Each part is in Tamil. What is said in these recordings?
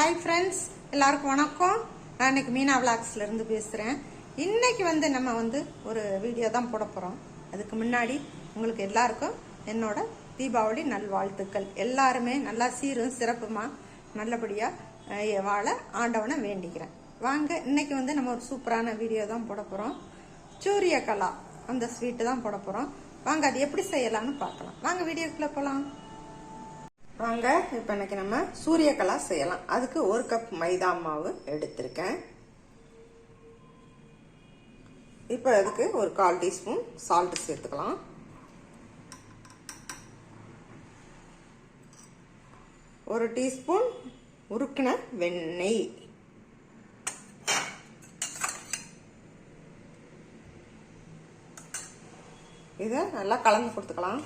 ஹாய் ஃப்ரெண்ட்ஸ் எல்லாருக்கும் வணக்கம். நான் இன்னைக்கு மீனா விளாக்ஸ்ல இருந்து பேசுகிறேன் இன்னைக்கு வந்து நம்ம வந்து ஒரு வீடியோ தான் போட போகிறோம் அதுக்கு முன்னாடி உங்களுக்கு எல்லாருக்கும் என்னோட தீபாவளி நல்வாழ்த்துக்கள். எல்லாருமே நல்லா சீரும் சிறப்புமா நல்லபடியாக வாழ ஆண்டவனை வேண்டிக்கிறேன். வாங்க இன்னைக்கு வந்து நம்ம ஒரு சூப்பரான வீடியோ தான் போட போகிறோம் சூரியகலா அந்த ஸ்வீட்டு தான் போட போகிறோம் வாங்க அது எப்படி செய்யலாம்னு பார்க்கலாம். வாங்க வீடியோக்குள்ளே போகலாம் வாங்க இப்போ இன்னைக்கு நம்ம சூரியகலா செய்யலாம். அதுக்கு ஒரு கப் மைதா மாவு எடுத்திருக்கேன். இப்போ அதுக்கு ஒரு கால் டீஸ்பூன் சால்ட் சேர்த்துக்கலாம். ஒரு டீஸ்பூன் உருக்கின வெண்ணெய். இதை நல்லா கலந்து கொடுத்துக்கலாம்.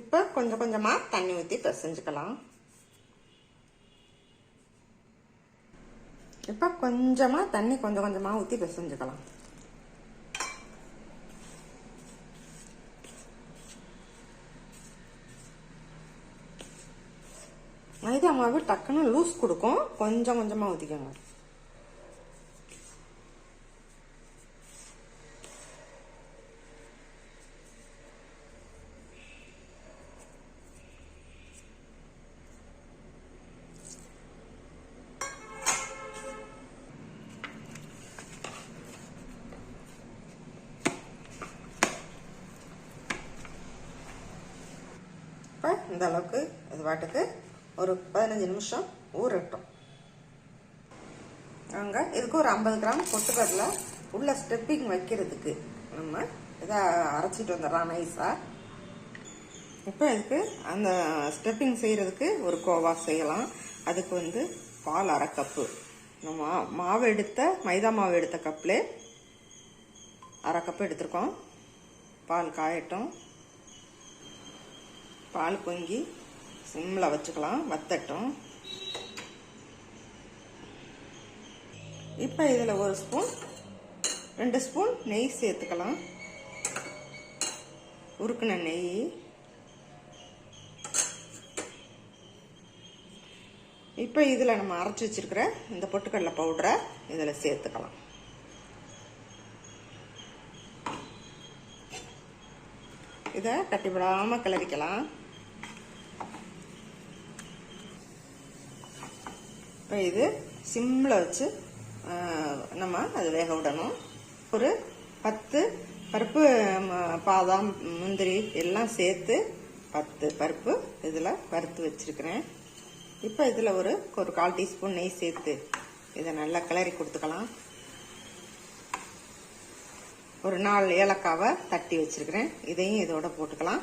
இப்போ கொஞ்சம் கொஞ்சமாக தண்ணி ஊற்றி பிசைஞ்சுக்கலாம். இப்போ கொஞ்சமாக தண்ணி கொஞ்சம் கொஞ்சமாக ஊற்றி பிசைஞ்சுக்கலாம். மைதா மாவு டக்குன்னு லூஸ் கொடுக்கும். கொஞ்சம் கொஞ்சமாக ஊற்றிக்கோங்க இப்போ இந்த அளவுக்கு இது பாட்டுக்கு ஒரு பதினஞ்சு நிமிஷம் ஊறட்டும். நாங்கள் இதுக்கு ஒரு ஐம்பது கிராம் பொட்டுக்கடலை உள்ள ஸ்டெப்பிங் வைக்கிறதுக்கு நம்ம இதை அரைச்சிட்டு வந்துடுறோம் நைஸாக இப்போ இதுக்கு அந்த ஸ்டெப்பிங் செய்கிறதுக்கு ஒரு கோவா செய்யலாம். அதுக்கு வந்து பால் அரை கப்பு நம்ம மாவு எடுத்த மைதா மாவு எடுத்த கப்பில் அரை கப்பு எடுத்திருக்கோம். பால் காயட்டும். பால் பொங்கி சிம்மில் வச்சுக்கலாம் வத்தட்டும். இப்போ இதில் ஒரு ஸ்பூன் ரெண்டு ஸ்பூன் நெய் சேர்த்துக்கலாம். உருக்குன நெய். இப்போ இதில் நம்ம அரைச்சி வச்சிருக்கிற இந்த பொட்டுக்கடலை பவுடரை இதில் சேர்த்துக்கலாம். இதை கட்டிவிடாமல் கிளறிக்கலாம். இப்போ இது சிம்மில் வச்சு நம்ம அது வேக விடணும். ஒரு பத்து பருப்பு பாதாம் முந்திரி எல்லாம் சேர்த்து பத்து பருப்பு இதில் வறுத்து வச்சுருக்கிறேன். இப்போ இதில் ஒரு ஒரு கால் டீஸ்பூன் நெய் சேர்த்து இதை நல்லா கிளறி கொடுத்துக்கலாம். ஒரு நாலு ஏலக்காவை தட்டி வச்சுருக்கிறேன். இதையும் இதோட போட்டுக்கலாம்.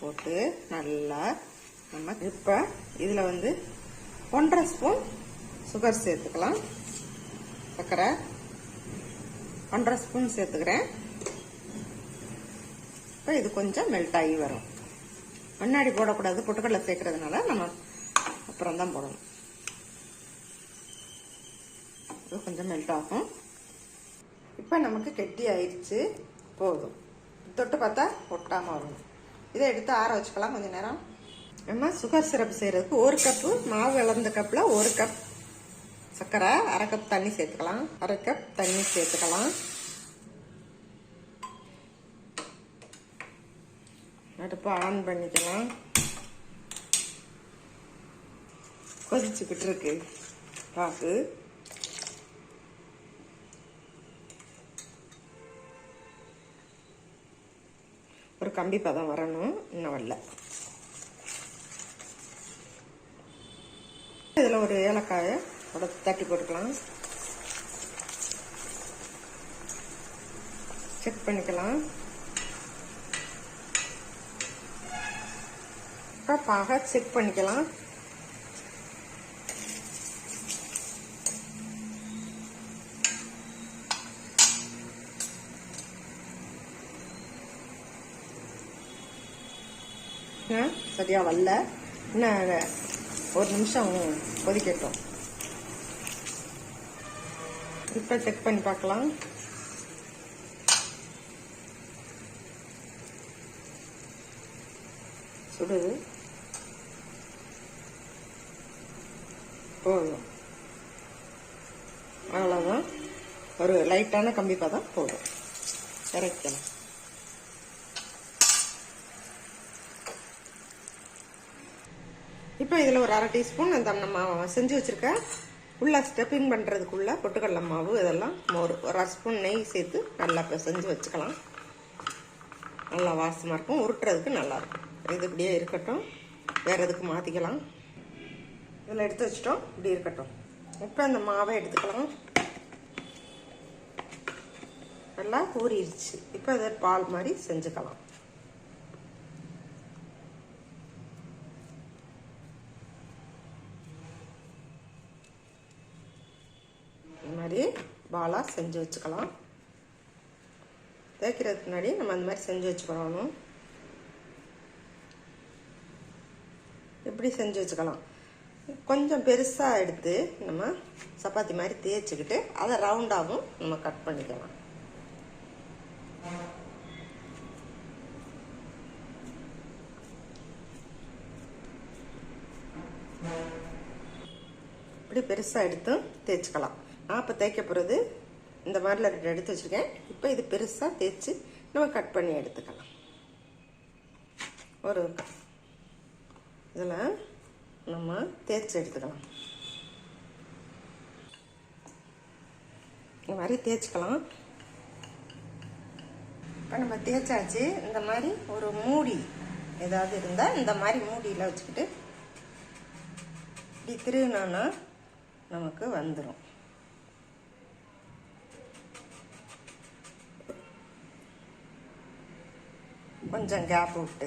போட்டு நல்லா நம்ம இப்போ இதில் வந்து ஒன்றரை ஸ்பூன் சுகர் சேர்த்துக்கலாம். சர்க்கரை ஒன்றரை ஸ்பூன் சேர்த்துக்கிறேன். இப்போ இது கொஞ்சம் மெல்ட் ஆகி வரும். முன்னாடி போடக்கூடாது பொட்டுக்கடலை சேர்க்கறதுனால நம்ம அப்புறம் தான் போடணும். இது கொஞ்சம் மெல்ட் ஆகும். இப்போ நமக்கு கெட்டி ஆயிடுச்சு. போதும். தொட்டு பார்த்தா ஒட்டாமல் வரும். இதை எடுத்து ஆற வச்சுக்கலாம் கொஞ்சம் நேரம். நம்ம சுகர் சிரப் செய்கிறதுக்கு ஒரு கப்பு மாவு இழந்த கப்பில் ஒரு கப் சர்க்கரை அரை கப் தண்ணி சேர்த்துக்கலாம். அரை கப் தண்ணி சேர்த்துக்கலாம். அடுப்பு ஆன் பண்ணிக்கலாம். கொதிச்சுக்கிட்டு இருக்கு. பாக்கு ஒரு கம்பி பதம் வரணும். இன்னும் வரல. இதில் ஒரு ஏலக்காயை உடச்சு தட்டி போட்டுக்கலாம். செக் பண்ணிக்கலாம். பாக செக் பண்ணிக்கலாம். சரியா வரல. இன்னும் ஒரு நிமிஷம். கொதிக்கட்டும் இப்போ செக் பண்ணி பார்க்கலாம். சுடுது போதும். அவ்வளோதான் ஒரு லைட்டான கம்பி பதம் போதும். இறக்கலாம் இப்போ இதில் ஒரு அரை டீஸ்பூன் அந்த நம்ம செஞ்சு வச்சுருக்க உள்ளே ஸ்டெப்பிங் பண்ணுறதுக்குள்ளே பொட்டுக்கடலை மாவு இதெல்லாம் ஒரு ஒரு அரை ஸ்பூன் நெய் சேர்த்து நல்லா இப்போ செஞ்சு வச்சுக்கலாம். நல்லா வாசமாக இருக்கும். உருட்டுறதுக்கு நல்லாயிருக்கும் இது இப்படியே இருக்கட்டும். வேறு எதுக்கு மாற்றிக்கலாம் இதில் எடுத்து வச்சிட்டோம். இப்படி இருக்கட்டும். இப்போ அந்த மாவை எடுத்துக்கலாம். நல்லா ஊறிடுச்சு இப்போ அதை பால் மாதிரி செஞ்சுக்கலாம் இந்த மாதிரி பாலாக செஞ்சு வச்சுக்கலாம். தேய்க்கிறதுக்கு முன்னாடி நம்ம அந்த மாதிரி செஞ்சு வச்சுக்கணும் இப்படி செஞ்சு வச்சுக்கலாம்? கொஞ்சம் பெருசாக எடுத்து நம்ம சப்பாத்தி மாதிரி தேய்ச்சிக்கிட்டு அதை ரவுண்டாகவும் நம்ம கட் பண்ணிக்கலாம். இப்படி பெருசாக எடுத்து தேய்ச்சிக்கலாம். நான் இப்போ தேய்க்க போகிறது இந்த மாதிரில ரெண்டு எடுத்து வச்சுருக்கேன். இப்போ இது பெருசாக தேய்ச்சி நம்ம கட் பண்ணி எடுத்துக்கலாம். ஒரு இதில் நம்ம தேய்ச்சி எடுத்துக்கலாம். இந்த மாதிரி தேய்ச்சிக்கலாம். இப்போ நம்ம தேய்ச்சாச்சு. இந்த மாதிரி ஒரு மூடி ஏதாவது இருந்தால் இந்த மாதிரி மூடியில் வச்சுக்கிட்டு இப்படி திருவினோன்னா நமக்கு வந்துடும் கொஞ்சம் கேப் விட்டு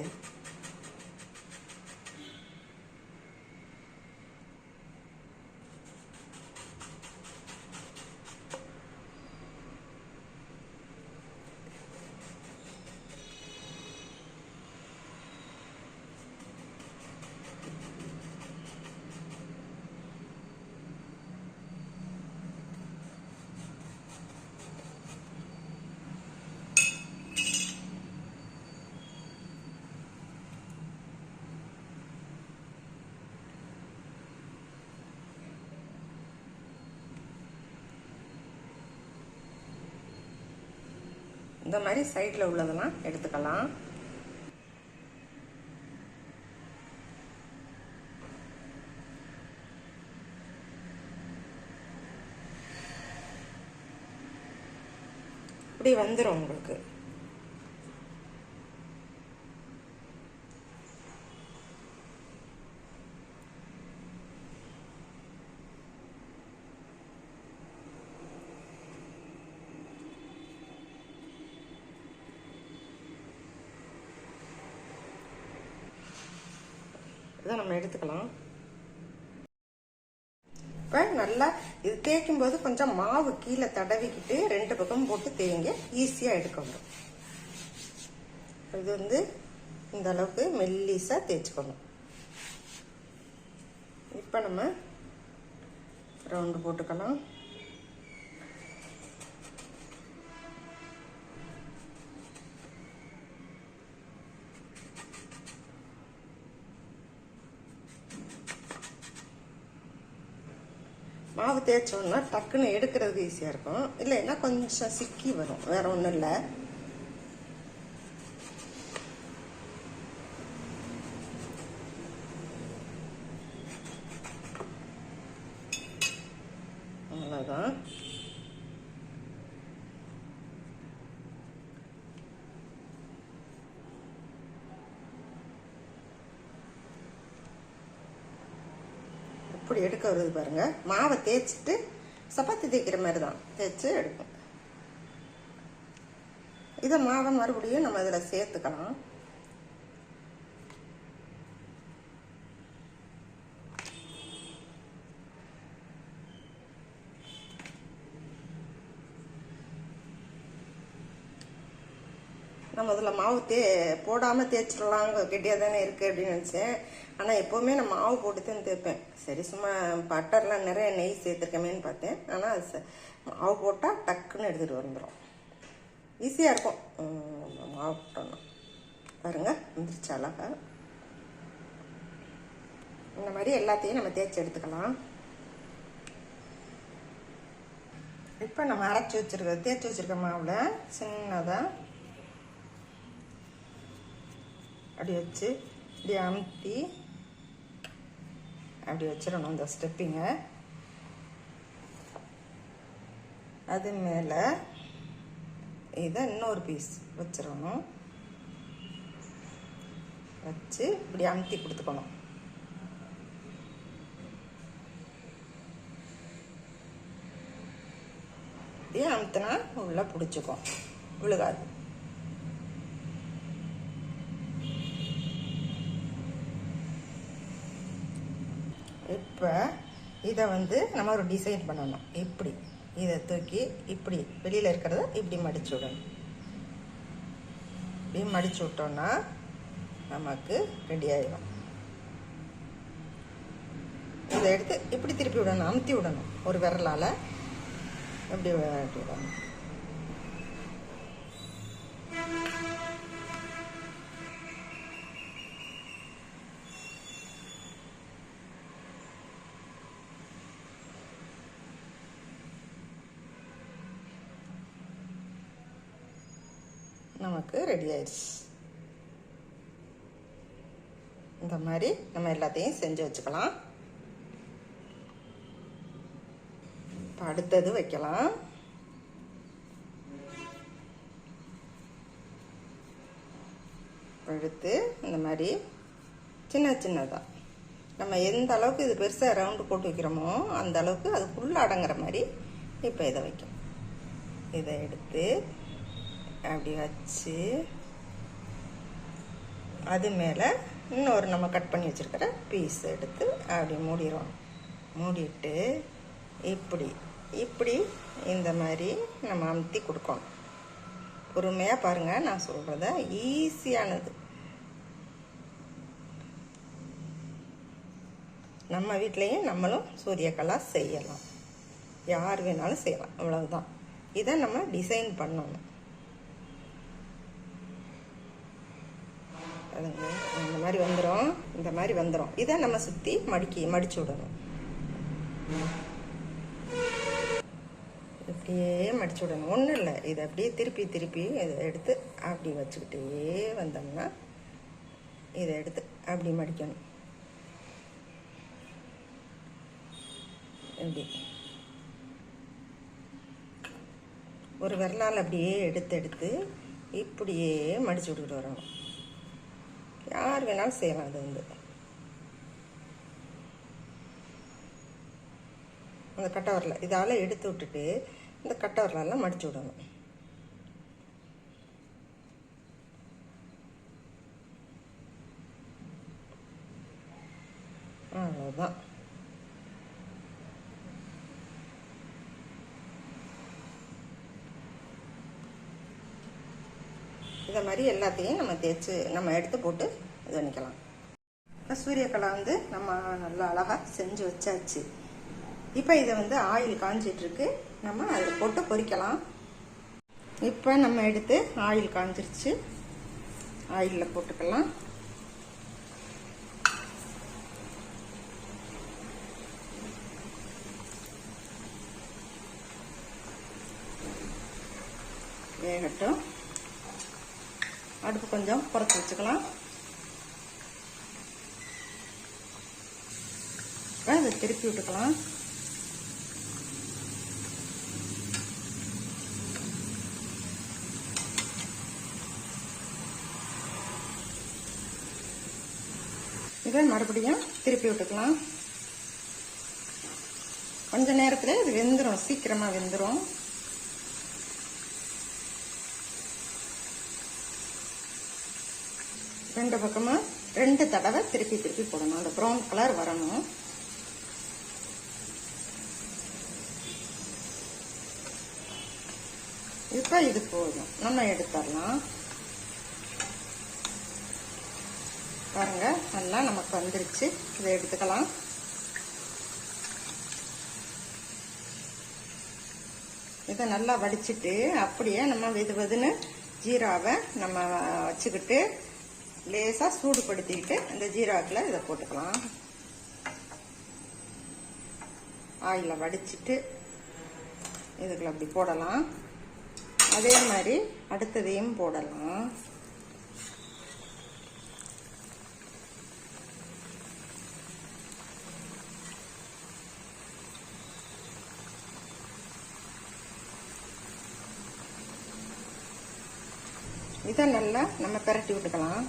இந்த மாதிரி சைடில் உள்ளதெல்லாம் எடுத்துக்கலாம். இப்படி வந்துடும் உங்களுக்கு. சேர்த்துக்கலாம் இப்போ நல்லா இது தேய்க்கும் போது கொஞ்சம் மாவு கீழே தடவிக்கிட்டு ரெண்டு பக்கம் போட்டு தேய்ங்க. ஈஸியாக எடுக்க வரும். இது வந்து இந்த அளவுக்கு மெல்லிஸாக தேய்ச்சிக்கணும். இப்போ நம்ம ரவுண்டு போட்டுக்கலாம். மாவு தேய்ச்சோன்னா டக்குன்னு எடுக்கிறது ஈஸியாக இருக்கும். இல்லைன்னா கொஞ்சம் சிக்கி வரும். வேற ஒன்றும் இல்லை. அவ்வளோதான் எப்படி எடுக்க வருது பாருங்க. மாவை தேய்ச்சிட்டு சப்பாத்தி தேய்க்கிற மாதிரி தான் தேய்ச்சி எடுக்கும் இதை மாவை மறுபடியும் நம்ம இதில் சேர்த்துக்கலாம். நம்ம அதில் மாவு தே போடாமல் தேய்ச்சிடலாம் கெட்டியாக தானே இருக்குது அப்படின்னு நினச்சேன். ஆனால் எப்போவுமே நான் மாவு போட்டு தான் தேய்ப்பேன். சரி சும்மா பட்டர்லாம் நிறைய நெய் சேர்த்துருக்கமேன்னு பார்த்தேன். ஆனால் அது மாவு போட்டால் டக்குன்னு எடுத்துகிட்டு வந்துடும் ஈஸியாக இருக்கும். மாவு போட்டோம்னா. பாருங்கள் வந்துருச்சு அழகா. இந்த மாதிரி எல்லாத்தையும் நம்ம தேய்ச்சி எடுத்துக்கலாம். இப்போ நம்ம அரைச்சி வச்சுருக்க தேய்ச்சி வச்சுருக்க மாவில் சின்னதாக அப்படி வச்சு இப்படி அமுத்தி அப்படி வச்சிடணும் இந்த ஸ்டெப்பிங்கை அது மேலே இதை இன்னொரு பீஸ் வச்சிடணும். வச்சு இப்படி அமுத்தி கொடுத்துக்கணும். இப்படியே அமுத்தினா உள்ளே பிடிச்சிக்கும். விழுகாது. இப்போ இதை வந்து நம்ம ஒரு டிசைன் பண்ணணும். இப்படி. இதை தூக்கி இப்படி. வெளியில் இருக்கிறத இப்படி மடிச்சு விடணும். இப்படி மடிச்சு விட்டோன்னா நமக்கு ரெடி ஆயிடும் இதை எடுத்து இப்படி திருப்பி விடணும் அமுத்தி விடணும். ஒரு விரலால். இப்படி விடணும். நமக்கு ரெடி ஆயிடுச்சு. இந்த மாதிரி நம்ம எல்லாத்தையும் செஞ்சு வச்சுக்கலாம். இப்போ அடுத்தது வைக்கலாம். எடுத்து இந்த மாதிரி சின்ன சின்னதாக நம்ம எந்த அளவுக்கு இது பெருசாக ரவுண்டு போட்டு வைக்கிறோமோ அந்த அளவுக்கு அதுக்குள்ளே அடங்குற மாதிரி இப்போ இதை வைக்கணும் இதை எடுத்து அப்படி வச்சு அது மேலே இன்னொரு நம்ம கட் பண்ணி வச்சுருக்கிற பீஸ் எடுத்து அப்படி மூடிடுவோம் மூடிட்டு இப்படி இப்படி இந்த மாதிரி நம்ம அமுத்தி கொடுக்கணும். பொறுமையாக பாருங்கள் நான் சொல்கிறத ஈஸியானது. நம்ம வீட்லேயும் நம்மளும் சூரியக்கலா செய்யலாம். யார் வேணாலும் செய்யலாம் அவ்வளவுதான். இதை நம்ம டிசைன் பண்ணணும். அதுங்க இந்த மாதிரி வந்துடும் இந்த மாதிரி வந்துடும் இதை நம்ம சுற்றி மடிக்கி மடிச்சு விடணும். இப்படியே மடிச்சு விடணும். ஒன்றும் இல்லை. இதை அப்படியே திருப்பி திருப்பி இதை எடுத்து அப்படி வச்சுக்கிட்டே வந்தோம்னா இதை எடுத்து அப்படி மடிக்கணும். இப்படி. ஒரு விரலால் அப்படியே எடுத்து எடுத்து இப்படியே மடிச்சு விட்டுக்கிட்டு வரணும். யார் வேணாலும் செய்யலாம் அது வந்து. அந்த கட்டை வரல. இதால் எடுத்து விட்டுட்டு இந்த கட்டை வரலாம் மடிச்சு விடணும். அவ்வளோதான் இந்த மாதிரி எல்லாத்தையும் நம்ம தேய்ச்சி நம்ம எடுத்து போட்டு இது பண்ணிக்கலாம் இப்போ சூரியக்கலா வந்து நம்ம நல்லா அழகாக செஞ்சு வச்சாச்சு. இப்போ இதை வந்து ஆயில் காஞ்சிட்ருக்கு. நம்ம அதில் போட்டு பொரிக்கலாம். இப்போ நம்ம எடுத்து ஆயில் காஞ்சிருச்சு. ஆயிலில் போட்டுக்கலாம். வேகட்டும். அடுப்பு கொஞ்சம் குறைச்சி வச்சுக்கலாம். இதை திருப்பி விட்டுக்கலாம். இதை மறுபடியும் திருப்பி விட்டுக்கலாம். கொஞ்ச நேரத்தில் இது வெந்துடும் சீக்கிரமாக வெந்துடும் ரெண்டு பக்கமாக ரெண்டு தடவை திருப்பி திருப்பி போடணும். அந்த ப்ரௌன் கலர் வரணும். இப்போ இது போதும். நம்ம எடுத்துடலாம். பாருங்க நல்லா நமக்கு வந்துருச்சு. இதை எடுத்துக்கலாம். இதை நல்லா வடிச்சிட்டு அப்படியே நம்ம வெது வெதுன்னு ஜீராவை நம்ம வச்சுக்கிட்டு லேசாக சூடுபடுத்திக்கிட்டு இந்த ஜீராக்கில் இதை போட்டுக்கலாம். ஆயில வடிச்சிட்டு இதுக்குள்ள அப்படி போடலாம். அதே மாதிரி அடுத்ததையும் போடலாம். இதை நல்லா நம்ம பெரட்டி விட்டுக்கலாம்.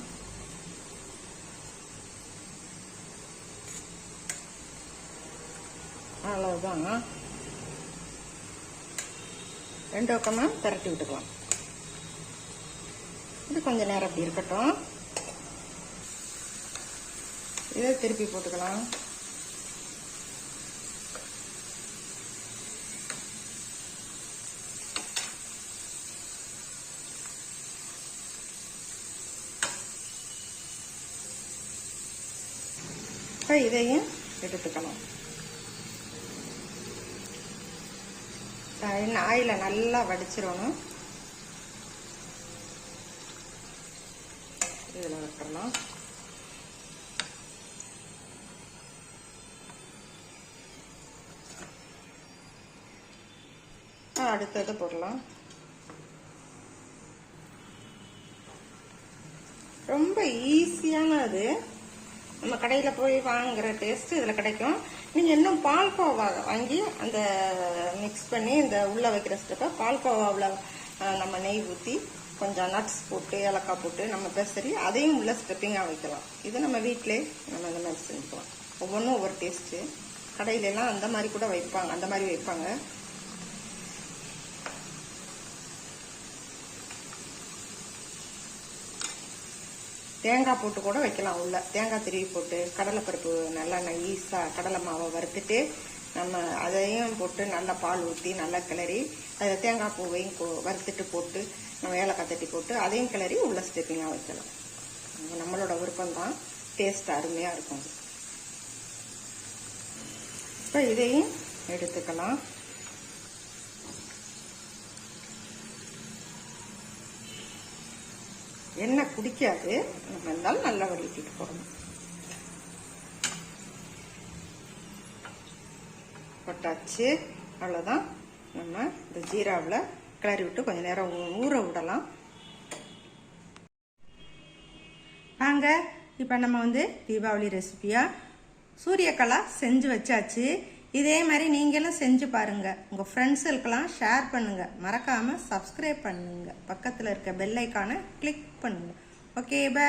அவ்வளவுதான். ரெண்டு பக்கமாக திரட்டி விட்டுக்கலாம். இது கொஞ்ச நேரம் அப்படி இருக்கட்டும். இதை திருப்பி போட்டுக்கலாம். இதையும் எடுத்துக்கலாம். எண்ணெய் ஆயில நல்லா வடிச்சிடணும். இதில் விட்டுறலாம் அடுத்தது போடலாம். ரொம்ப ஈஸியானது நம்ம கடையில் போய் வாங்குற டேஸ்ட் இதில் கிடைக்கும். நீங்கள் இன்னும் பால்கோவா வாங்கி அந்த மிக்ஸ் பண்ணி இந்த உள்ளே வைக்கிற ஸ்டெப்பை பால்கோவாவில் நம்ம நெய் ஊற்றி கொஞ்சம் நட்ஸ் போட்டு ஏலக்காய் போட்டு நம்ம பெசரி அதையும் உள்ள ஸ்டெப்பிங்காக வைக்கலாம். இது நம்ம வீட்டிலே நம்ம இந்த மாதிரி செஞ்சுக்கலாம். ஒவ்வொன்றும் ஒவ்வொரு டேஸ்ட்டு கடையிலலாம் அந்த மாதிரி கூட வைப்பாங்க. அந்த மாதிரி வைப்பாங்க. தேங்காய் போட்டு கூட வைக்கலாம் உள்ள. தேங்காய் திருவி போட்டு கடலைப்பருப்பு நல்லா நைஸாக கடலை மாவை வறுத்துட்டு நம்ம அதையும் போட்டு நல்லா பால் ஊற்றி நல்லா கிளறி அதை தேங்காய் பூவையும் கொ- வறுத்துட்டு போட்டு நம்ம ஏலக்காய் தட்டி போட்டு அதையும் கிளறி உள்ள ஸ்டெப்பிங்காக வைக்கலாம். நம்மளோட விருப்பம் தான் டேஸ்ட் அருமையாக இருக்கும். இப்போ இதையும் எடுத்துக்கலாம். எண்ணெய் குடிக்காது நம்ம இருந்தாலும் நல்லா வடிக்கிட்டு போடணும் போட்டாச்சு அவ்வளோதான் நம்ம இந்த ஜீராவில் கிளறி விட்டு கொஞ்சம் நேரம் ஊற விடலாம். வாங்க இப்போ நம்ம வந்து தீபாவளி ரெசிபியாக சூரியக்கலா செஞ்சு வச்சாச்சு. இதே மாதிரி நீங்களும் செஞ்சு பாருங்க. உங்கள் ஃப்ரெண்ட்ஸுக்கெல்லாம் ஷேர் பண்ணுங்க. மறக்காமல் சப்ஸ்கிரைப் பண்ணுங்க. பக்கத்தில் இருக்க பெல்லைக்கான கிளிக் பண்ணுங்க. Okay bye